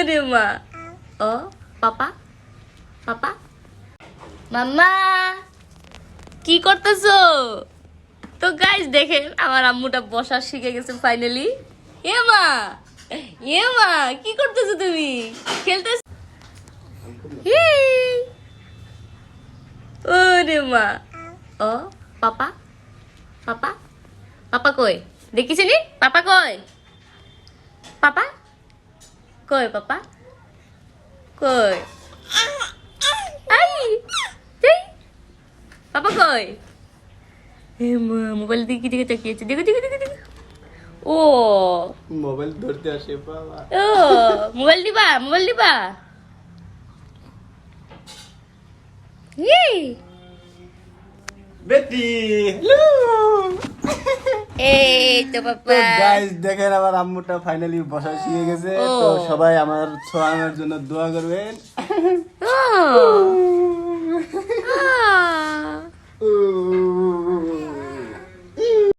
ওরে মা ও পাপা পাপা মাম্মা কি করতেছো? তো গাইস দেখেন, আমার আম্মুটা বসা শিখে গেছে ফাইনালি এ, মা! এ, মা! কি করতেছো তুমি? খেলতে ওরে, মা! ও পাপা পাপা পাপা কই? দেখিছিলি পাপা কই? পাপা কই পাপা কই আই এই পাপা কই মোবাইল দিকে দিকে তাকিয়েছে দেখো দেখো দেখো দেখো ও মোবাইল ধরতে আসে বাবা। ও মোবাইল দিবা মোবাইল দিবা ইয়ে বেটি এই তো তো পাপা গাইস দেখেন আমার আম্মুটা ফাইনালি বসা শিখে গেছে। তো সবাই আমার ছোয়ানোর জন্য দোয়া করবেন।